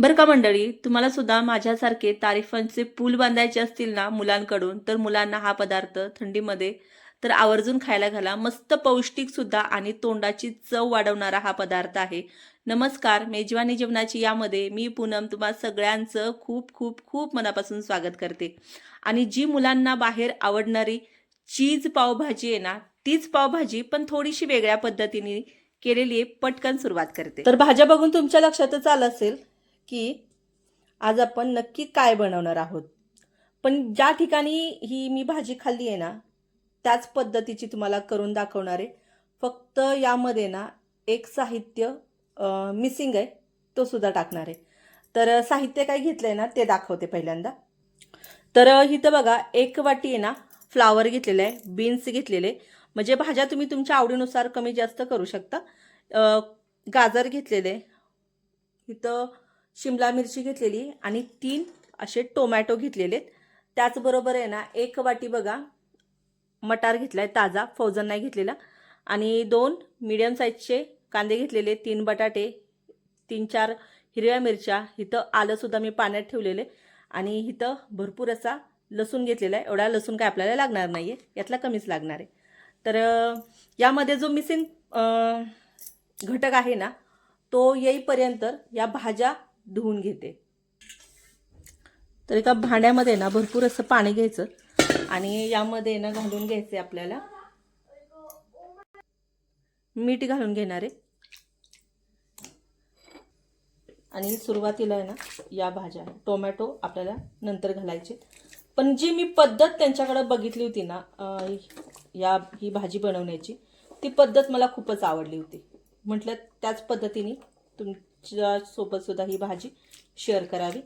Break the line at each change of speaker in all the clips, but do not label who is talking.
बरं का मंडळी तुम्हाला सुद्धा माझ्यासारखे तारीफांचे पूल बांधायचे असतील ना मुलांकडून तर मुलांना हा पदार्थ थंडीमध्ये तर आवर्जून खायला घाला. मस्त पौष्टिक सुद्धा आणि तोंडाची चव वाढवणारा हा पदार्थ आहे. नमस्कार मेजवानी जेवणाची यामध्ये मी पूनम तुम्हा सगळ्यांचं खूप खूप खूप मनापासून स्वागत करते. आणि जी मुलांना बाहेर आवडणारी चीज पावभाजी आहे ना तीच पावभाजी पण थोडीशी वेगळ्या पद्धतीने केलेली आहे पटकन सुरुवात करते. तर भाज्या बघून तुमच्या लक्षातच आलं असेल की आज आपण नक्की काय बनवणार आहोत. पण ज्या ठिकाणी ही मी भाजी खाल्ली आहे ना त्याच पद्धतीची तुम्हाला करून दाखवणार आहे. फक्त यामध्ये ना एक साहित्य मिसिंग आहे तो सुद्धा टाकणार आहे. तर साहित्य काय घेतलं आहे ना ते दाखवते पहिल्यांदा. तर इथं बघा एक वाटी आहे ना फ्लावर घेतलेलं आहे बीन्स घेतलेले म्हणजे भाज्या तुम्ही तुमच्या आवडीनुसार कमी जास्त करू शकता. गाजर घेतलेले इथं शिमला मिरची घेतलेली आणि तीन असे टोमॅटो घेतलेले त्याचबरोबर आहे ना एक वाटी बघा मटार घेतला आहे ताजा फौजन नाही घेतलेला. आणि दोन मिडियम साईजचे कांदे घेतलेले तीन बटाटे तीन चार हिरव्या मिरच्या इथं आलंसुद्धा मी पाण्यात ठेवलेले. आणि इथं भरपूर असा लसूण घेतलेला आहे. एवढा लसूण काय आपल्याला लागणार नाही आहे यातला कमीच लागणार आहे. तर यामध्ये जो मिसिंग घटक आहे ना तो येईपर्यंत या भाज्या धुवून घेते. तर एका भांड्यामध्ये ना भरपूर असं पाणी घ्यायचं आणि यामध्ये ना घालून घ्यायचे आपल्याला. मीठ घालून घेणार आहे. आणि सुरुवातीला आहे ना या भाज्या टोमॅटो आपल्याला नंतर घालायचे. पण जी मी पद्धत त्यांच्याकडे बघितली होती ना या ही भाजी बनवण्याची ती पद्धत मला खूपच आवडली होती. म्हटलं त्याच पद्धतीने तुम सोबत सुद्धा ही भाजी शेअर करावी.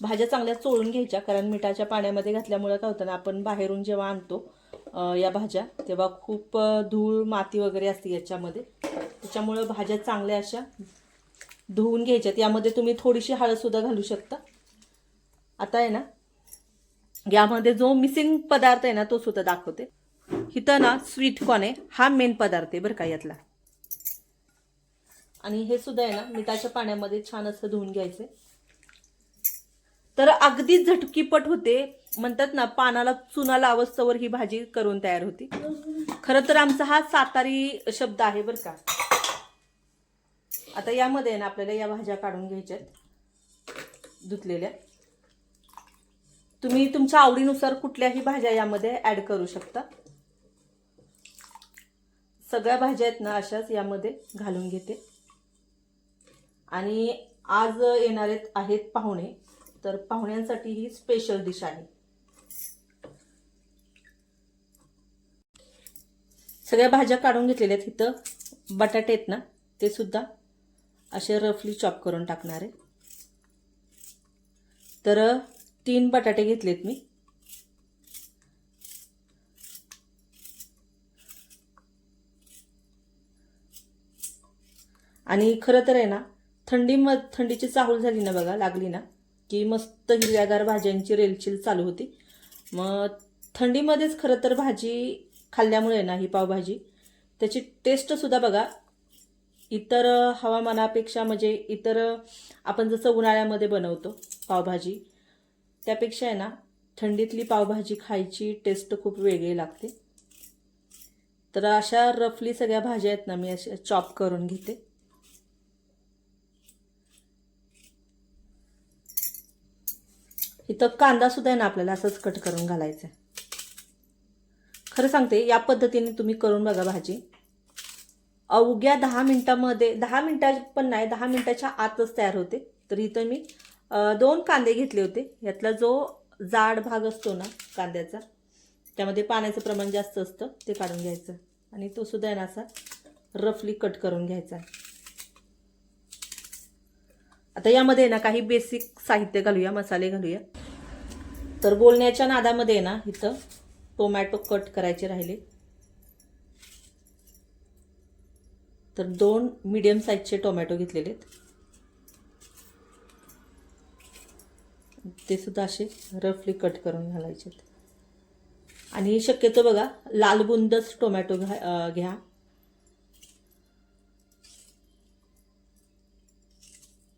भाज्या चांगल्या चोळून घ्यायच्या कारण मिठाच्या पाण्यामध्ये घातल्यामुळे काय होतं ना आपण बाहेरून जेव्हा आणतो या भाज्या तेव्हा खूप धूळ माती वगैरे असते याच्यामध्ये. त्याच्यामुळं भाज्या चांगल्या अशा धुवून घ्यायच्यात. यामध्ये तुम्ही थोडीशी हळदसुद्धा घालू शकता. आता आहे ना यामध्ये जो मिसिंग पदार्थ आहे ना तो सुद्धा दाखवते. इथं ना स्वीट कॉर्न आहे. हा मेन पदार्थ आहे बरं का यातला. आणि हे सुद्धा आहे ना मिठाच्या पाण्यामध्ये छान असं धुवून घ्यायचं. तर अगदी झटकीपट होते. म्हणतात ना पानाला चुना लावस्तवर ही भाजी करून तयार होती. खरं तर आमचा हा सातारी शब्द आहे बरं का. आता यामध्ये आहे ना आपल्याला या भाज्या काढून घ्यायच्यात धुतलेल्या. तुम्ही तुमच्या आवडीनुसार कुठल्याही भाज्या यामध्ये ऍड करू शकता. सगळ्या भाज्या आहेत ना अशाच यामध्ये घालून घेते. आणि आज येणारे आहेत पाहुणे. तर पाहुण्यांसाठी ही स्पेशल डिश आहे. सगळ्या भाज्या काढून घेतलेल्या आहेत इथं. बटाटे आहेत ना ते सुद्धा असे रफली चॉप करून टाकणार आहे. तर तीन बटाटे घेतलेत मी. आणि खरं तर आहे ना थंडी म थंडीची चाहूल झाली ना बघा लागली ना की मस्त हिरव्यागार भाज्यांची रेलचील चालू होती. मग थंडीमध्येच खरं तर भाजी खाल्ल्यामुळे ना ही पावभाजी त्याची टेस्टसुद्धा बघा इतर हवामानापेक्षा म्हणजे इतर आपण जसं उन्हाळ्यामध्ये बनवतो पावभाजी त्यापेक्षा आहे ना थंडीतली पावभाजी खायची टेस्ट खूप वेगळी लागते. तर अशा रफली सगळ्या भाज्या आहेत ना मी अशा चॉप करून घेते. इथं कांदा सुद्धा आहे ना आपल्याला असंच कट करून घालायचं. आहे खरं सांगते या पद्धतीने तुम्ही करून बघा भाजी. अवघ्या दहा मिनटामध्ये दहा मिनटा पण नाही दहा मिनटाच्या आतच तयार होते. तर इथं मी दोन कांदे घेतले होते. यातला जो जाड भाग असतो ना कांद्याचा त्यामध्ये पाण्याचं प्रमाण जास्त असतं ते काढून घ्यायचं. आणि तो सुद्धा आहे ना असा रफली कट करून घ्यायचा. आता यामध्ये ना काही बेसिक साहित्य घालूया मसाले घालूया. तर बोलण्याच्या नादामध्ये ना इथं टोमॅटो कट करायचे राहिले. तर दोन मीडियम साईजचे टोमॅटो घेतलेले आहेत. ते सुद्धा असे रफली कट करून घालायचे आणि शक्यतो बघा लाल बुंदच टोमॅटो घ्या घ्या.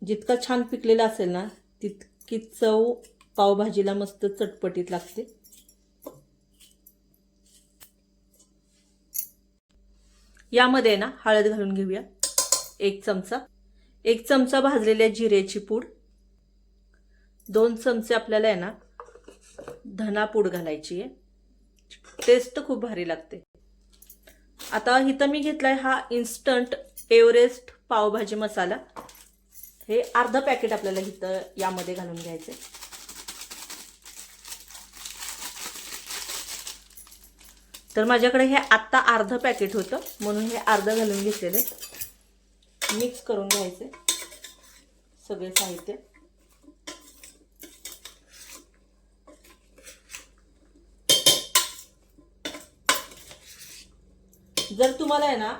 जितका छान पिकलेला असेल ना तितकी चव पावभाजीला मस्त चटपटीत लागते. यामध्ये ना हळद घालून घेऊया. एक चमचा. एक चमचा भाजलेल्या जिरेची पूड. दोन चमचे आपल्याला आहे ना धना पूड घालायची आहे. टेस्ट खूप भारी लागते. आता इथं मी घेतलाय हा इन्स्टंट एव्हरेस्ट पावभाजी मसाला. हे अर्धं पॅकेट आपल्याला इथं यामध्ये घालून घ्यायचे तर माझ्याकडे हे आत्ता अर्धं पॅकेट होतं म्हणून हे अर्धं घालून घेतलेले मिक्स करून घ्यायचे सगळे साहित्य. जर तुम्हाला आहे ना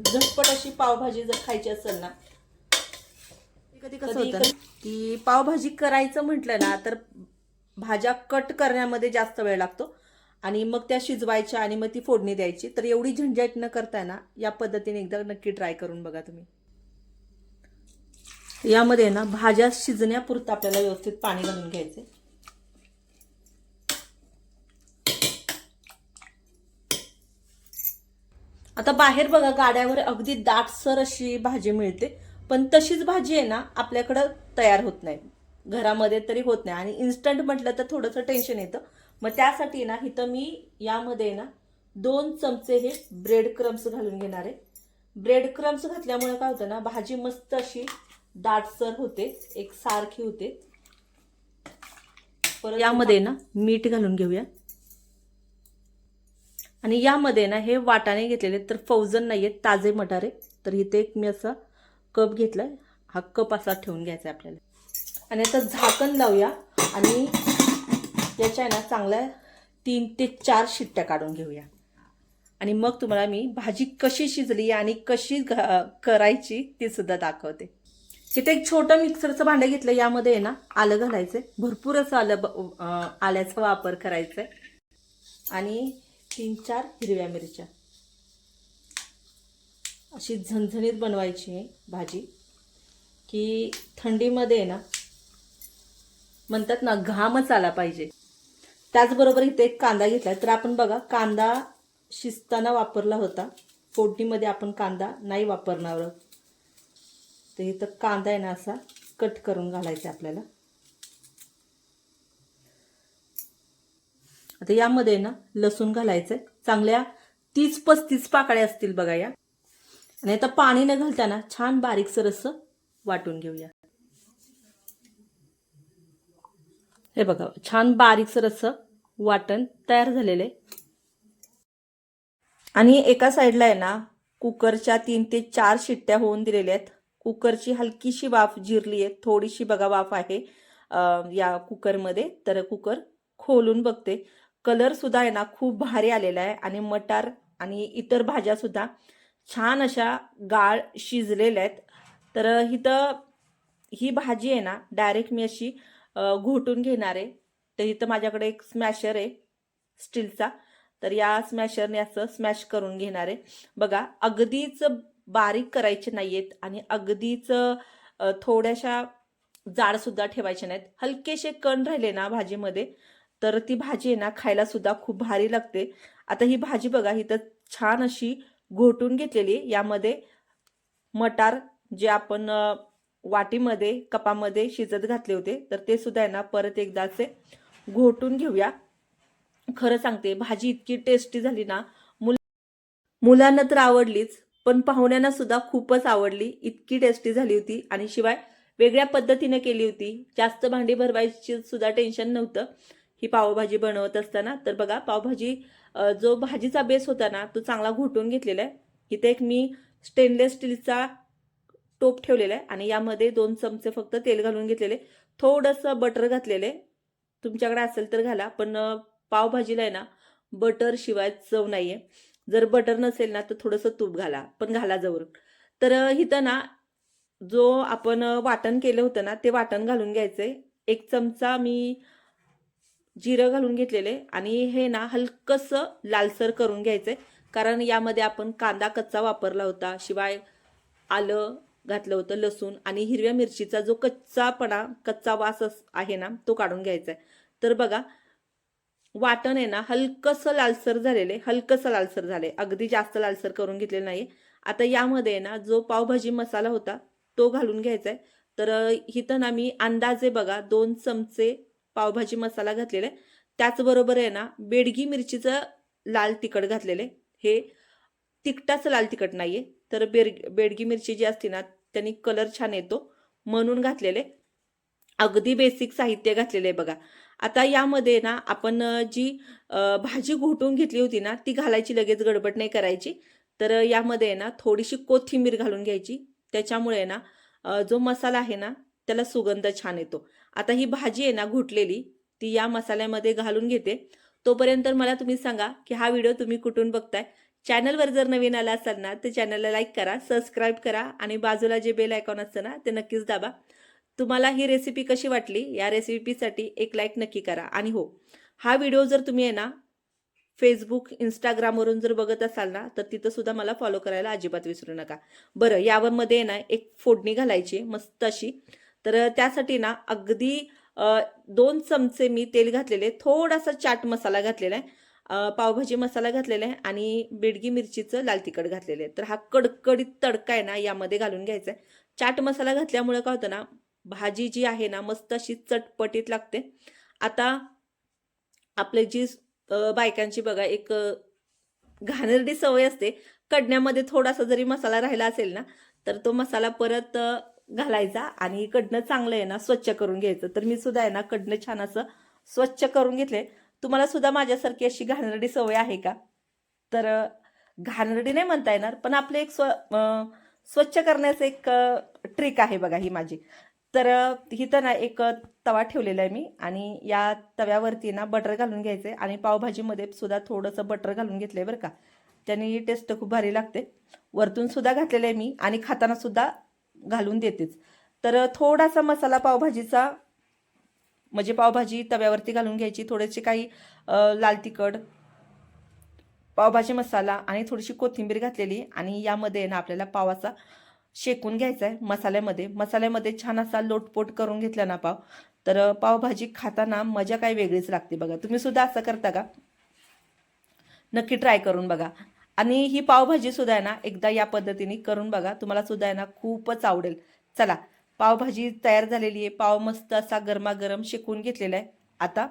झटपट अशी पावभाजी जर खायची असेल ना कधी कसं होतं की पावभाजी करायचं म्हटलं ना तर भाज्या कट करण्यामध्ये जास्त वेळ लागतो. आणि मग त्या शिजवायच्या आणि मग ती फोडणी द्यायची. तर एवढी झंझट न करताय ना या पद्धतीने एकदा नक्की ट्राय करून बघा तुम्ही. यामध्ये ना भाज्या शिजण्यापुरतं आपल्याला व्यवस्थित पाणी घालून घ्यायचे आता बाहेर बघा गाड्यावर अगदी दाटसर अशी भाजी मिळते. पण तशीच भाजी आहे ना आपल्याकडं तयार होत नाही. घरामध्ये तरी होत नाही. आणि इन्स्टंट म्हटलं तर थोडंसं टेन्शन येतं. मग त्यासाठी ना इथं मी यामध्ये ना दोन चमचे हे ब्रेड क्रम्स घालून घेणार आहे. ब्रेड क्रम्स घातल्यामुळे काय होतं ना भाजी मस्त अशी दाटसर होते एक सारखी होते. परत यामध्ये ना मीठ घालून घेऊया. आणि यामध्ये ना हे वाटाणे घेतलेले तर फौजन नाहीये ताजे मटारे. तर इथे एक मी असा कप घेतला हा कप असा ठेवून घ्यायचा आहे आपल्याला. आणि आता झाकण लावूया. आणि याच्या आहे ना चांगल्या तीन ते चार शिट्ट्या काढून घेऊया. आणि मग तुम्हाला मी भाजी कशी शिजली आणि कशी घ- करायची ती सुद्धा दाखवते. इथे एक छोटं मिक्सरचं भांडं घेतलं यामध्ये आहे ना आलं घालायचं भरपूर असं आलं ब- आल्याचा वापर करायचा आणि तीन चार हिरव्या मिरच्या. अशी झणझणीत बनवायची आहे भाजी. की थंडीमध्ये आहे ना म्हणतात ना घामच आला पाहिजे. त्याचबरोबर इथे एक कांदा घेतला तर आपण बघा कांदा शिजताना वापरला होता. फोडणीमध्ये आपण कांदा नाही वापरणार आहोत. तर इथं कांदा आहे ना असा कट करून घालायचा आपल्याला. आता यामध्ये ना लसूण घालायचंय. चांगल्या तीस पस्तीस पाकळ्या असतील बघा या. आणि आता पाणी न घालताना छान बारीकसर असं वाटून घेऊया. हे बघा छान बारीकसर असं वाटण तयार झालेलं आहे. आणि एका साईडला आहे ना कुकरच्या तीन ते चार शिट्ट्या होऊन दिलेल्या आहेत. कुकरची हलकीशी वाफ जिरली आहे थोडीशी बघा वाफ आहे या कुकरमध्ये. तर कुकर खोलून बघते. कलर सुद्धा आहे ना खूप भारी आलेला आहे. आणि मटार आणि इतर भाज्या सुद्धा छान अशा गाळ शिजलेल्या आहेत. तर इथं ही भाजी आहे ना डायरेक्ट मी अशी घोटून घेणार आहे. तर इथं माझ्याकडे एक स्मॅशर आहे स्टीलचा. तर या स्मॅशरने असं स्मॅश करून घेणार आहे. बघा अगदीच बारीक करायचे नाही आहेत आणि अगदीच थोड्याशा जाडसुद्धा ठेवायचे नाहीत. हलकेसे कण राहिले ना भाजीमध्ये तर ती भाजी आहे ना खायलासुद्धा खूप भारी लागते. आता ही भाजी बघा इथं छान अशी घोटून घेतलेली. यामध्ये मटार जे आपण वाटीमध्ये कपामध्ये शिजत घातले होते तर ते सुद्धा आहे ना परत एकदा असे घोटून घेऊया. खरं सांगते भाजी इतकी टेस्टी झाली ना मुल मुलांना तर आवडलीच पण पाहुण्यांना सुद्धा खूपच आवडली. इतकी टेस्टी झाली होती आणि शिवाय वेगळ्या पद्धतीने केली होती. जास्त भांडी भरवायची सुद्धा टेन्शन नव्हतं. ही पावभाजी बनवत असताना तर बघा पावभाजी जो भाजीचा बेस होता ना तो चांगला घोटून घेतलेला आहे. इथे एक मी स्टेनलेस स्टीलचा टोप ठेवलेला आहे आणि यामध्ये दोन चमचे फक्त तेल घालून घेतलेले थोडंसं बटर घातलेले तुमच्याकडे असेल तर घाला पण पावभाजीला आहे ना बटर शिवाय चव नाही आहे जर बटर नसेल ना तर थोडंसं तूप घाला पण घाला जवळ. तर इथं ना जो आपण वाटण केलं होतं ना ते वाटण घालून घ्यायचंय. एक चमचा मी जिरं घालून घेतलेले आणि हे ना हलकंसं लालसर करून घ्यायचंय कारण यामध्ये आपण कांदा कच्चा वापरला होता शिवाय आलं घातलं होतं लसूण आणि हिरव्या मिरचीचा जो कच्चापणा कच्चा वास अस- आहे ना तो काढून घ्यायचा आहे. तर बघा वाटण आहे ना हलकंसं लालसर झालेले हलकंसं लालसर झाले. अगदी जास्त लालसर करून घेतलेलं नाही आता यामध्ये आहे ना जो पावभाजी मसाला होता तो घालून घ्यायचा आहे. तर इथं ना मी अंदाजे बघा दोन चमचे पावभाजी मसाला घातलेला आहे. त्याचबरोबर आहे ना बेडगी मिरचीचं लाल तिखट घातलेलं आहे. हे तिखटाचं लाल तिखट नाही आहे तर बेड बेडगी मिरची जी असते ना त्यांनी कलर छान येतो. म्हणून घातलेले अगदी बेसिक साहित्य घातलेले आहे बघा. आता यामध्ये ना आपण जी भाजी घोटून घेतली होती ना ती घालायची लगेच गडबड नाही करायची. तर यामध्ये आहे ना थोडीशी कोथिंबीर घालून घ्यायची. त्याच्यामुळे आहे ना जो मसाला आहे ना त्याला सुगंध छान येतो. आता ही भाजी आहे ना घुटलेली ती या मसाल्यामध्ये घालून घेते. तोपर्यंत मला तुम्ही सांगा की हा व्हिडिओ तुम्ही कुठून बघताय. चॅनलवर जर नवीन आला असाल ना तर चॅनलला लाईक करा सबस्क्राईब करा आणि बाजूला जे बेल आयकॉन असतं ना ते नक्कीच दाबा. तुम्हाला ही रेसिपी कशी वाटली या रेसिपीसाठी एक लाईक नक्की करा. आणि हो हा व्हिडिओ जर तुम्ही आहे ना फेसबुक इंस्टाग्रामवरून जर बघत असाल ना तर तिथं सुद्धा मला फॉलो करायला अजिबात विसरू नका. बरं यावरमध्ये ना एक फोडणी घालायची मस्त अशी. तर त्यासाठी ना अगदी दोन चमचे मी तेल घातलेले थोडासा चाट मसाला घातलेला आहे. पावभाजी मसाला घातलेला आहे आणि बेडगी मिरचीचं लाल तिखट घातलेलं आहे. तर हा कडकडीत तडका आहे ना यामध्ये घालून घ्यायचा आहे. चाट मसाला घातल्यामुळे काय होतं ना भाजी जी आहे ना मस्त अशी चटपटीत लागते. आता आपले जी बायकांची बघा एक घाणेरडी सवय असते. कडण्यामध्ये थोडासा जरी मसाला राहिला असेल ना तर तो मसाला परत घालायचा आणि कडणं चांगलं आहे ना स्वच्छ करून घ्यायचं. तर मी सुद्धा आहे ना कडनं छान असं स्वच्छ करून घेतले तुम्हाला सुद्धा माझ्यासारखी अशी घाणरडी सवय आहे का? तर घाणरडी नाही म्हणता येणार पण आपले एक स्व स्वच्छ करण्याचं एक ट्रिक आहे बघा ही माझी. तर ही इथं ना एक तवा ठेवलेला आहे मी आणि या तव्यावरती ना बटर घालून घ्यायचं आहे आणि पावभाजीमध्ये सुद्धा थोडंसं बटर घालून घेतलं आहे बरं का. त्याने टेस्ट खूप भारी लागते. वरतून सुद्धा घातलेलं आहे मी आणि खाताना सुद्धा घालून देतेच. तर थोडासा मसाला पावभाजीचा म्हणजे पावभाजी तव्यावरती घालून घ्यायची. थोडेसे काही लाल तिखट पावभाजी मसाला आणि थोडीशी कोथिंबीर घातलेली आणि यामध्ये ना आपल्याला पावाचा शेकून घ्यायचा आहे मसाल्यामध्ये. मसाल्यामध्ये छान असा लोटपोट करून घेतला ना पाव. तर पावभाजी खाताना मजा काही वेगळीच लागते बघा. तुम्ही सुद्धा असं करता का? नक्की ट्राय करून बघा. आणि ही पावभाजी सुद्धा आहे ना एकदा या पद्धतीने करून बघा. तुम्हाला सुद्धा आहे ना खूपच आवडेल. चला पावभाजी तयार झालेली आहे. पाव मस्त असा गरमागरम शेकून घेतलेला आहे. आता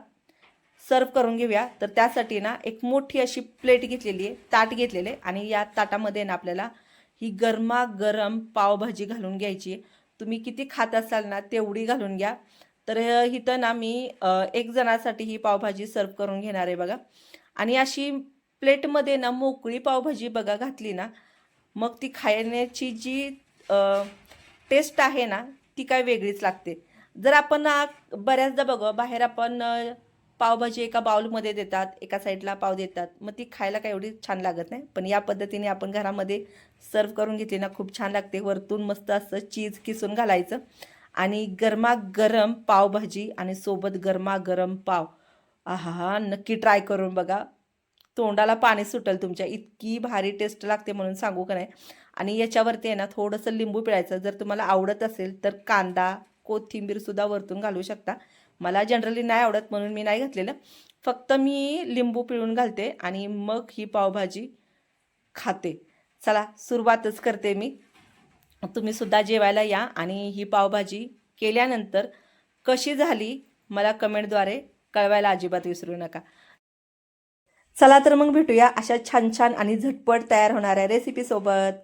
सर्व करून घेऊया. तर त्यासाठी ना एक मोठी अशी प्लेट घेतलेली आहे. ताट घेतलेले आहे. आणि या ताटामध्ये ना आपल्याला ही गरमागरम पावभाजी घालून घ्यायची आहे. तुम्ही किती खात असाल ना तेवढी घालून घ्या. तर इथं ना मी एक जणासाठी ही पावभाजी सर्व करून घेणार आहे बघा. आणि अशी प्लेटमध्ये ना मोकळी पावभाजी बघा घातली ना मग ती खाण्याची जी टेस्ट आहे ना ती काय वेगळीच लागते. जर आपण बऱ्याचदा बघा बाहेर आपण पावभाजी एका बाउलमध्ये देतात एका साईडला पाव देतात मग ती खायला काय एवढी छान लागत नाही. पण या पद्धतीने आपण घरामध्ये सर्व करून घेतली ना खूप छान लागते. वरतून मस्त असं चीज किसून घालायचं आणि गरमागरम पावभाजी आणि सोबत गरमागरम पाव. आहा नक्की ट्राय करून बघा. तोंडाला पाणी सुटेल तुमच्या. इतकी भारी टेस्ट लागते म्हणून सांगू का नाही? आणि याच्यावरती आहे ना थोडंसं लिंबू पिळायचं. जर तुम्हाला आवडत असेल तर कांदा कोथिंबीरसुद्धा वरतून घालू शकता. मला जनरली नाही आवडत म्हणून मी नाही घातलेलं. फक्त मी लिंबू पिळून घालते आणि मग ही पावभाजी खाते. चला सुरुवातच करते मी. तुम्ही सुद्धा जेवायला या आणि ही पावभाजी केल्यानंतर कशी झाली मला कमेंटद्वारे कळवायला अजिबात विसरू नका. चला तर मग भेटूया अशा छान छान आणि झटपट तयार होणाऱ्या रेसिपीसोबत